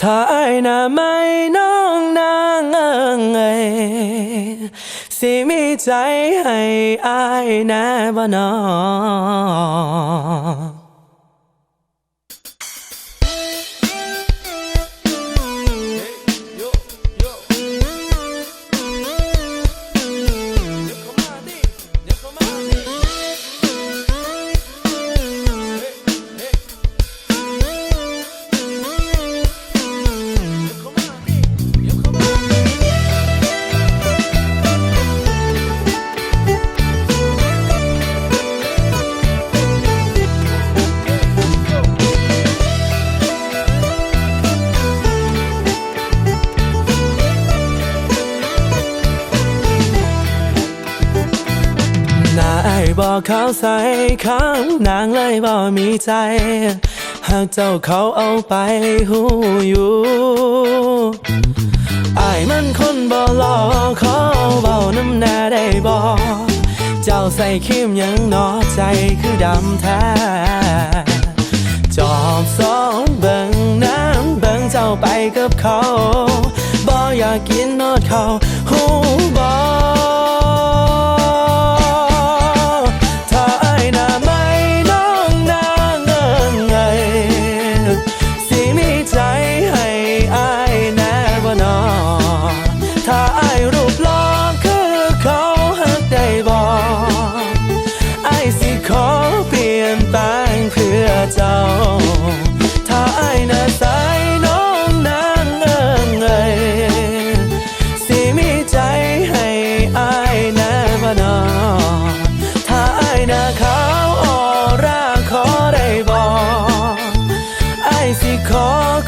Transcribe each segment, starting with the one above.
ถ้าอายน่ะไม่น้องนางเอิงเอยสิมีใจให้อายแน่บ่นอ นายบอกเขาใส่ข้างนางเลยบอกมีใจ หากเจ้าเขาเอาไปหูอยู่ไอายมันคนบ่หลอกขอเบาน้ำแน่ได้บอกเจ้าใส่คิมยังนอใจคือดำแท้จอบสองเบิ่งน้ำเบิ่งเจ้าไปกับเขาบ่อยากกินนอดเขาหูบ่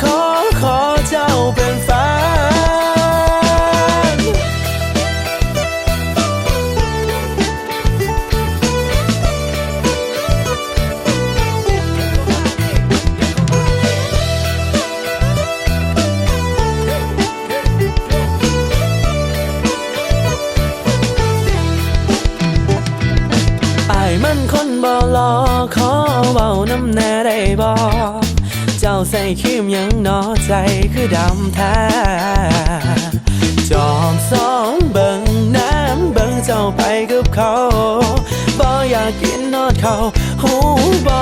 ขอขอ จ้าใส่คิมยังนอใจคือดำแท้จอมสองเบิ่งน้ำเบิ่งเจ้าไปกับเขาบ่อยากกินนอดเขาหูบ่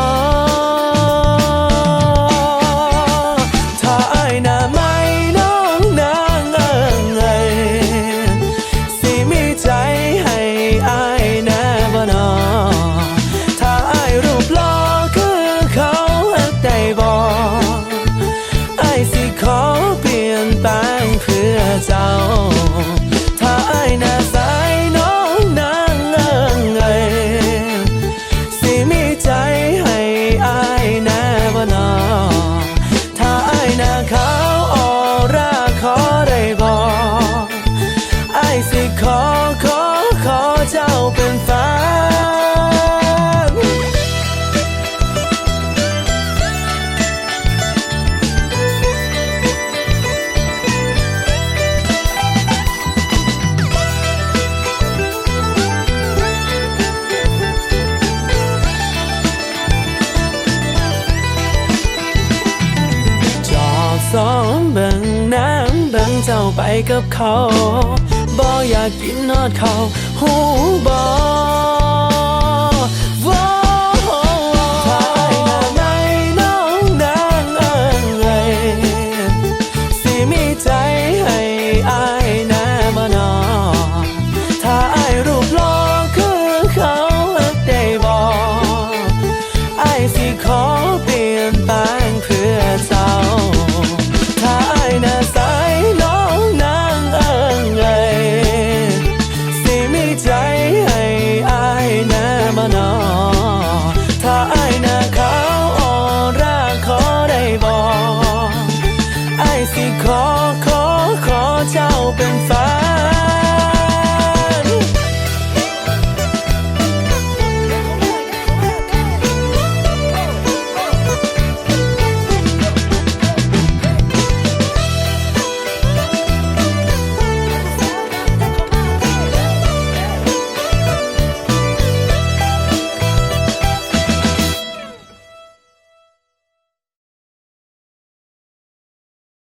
สองเบิ่งน้ำเบิ่งเจ้าไปกับเขาบ่อยากกินนอดเขาหูบอ open fire.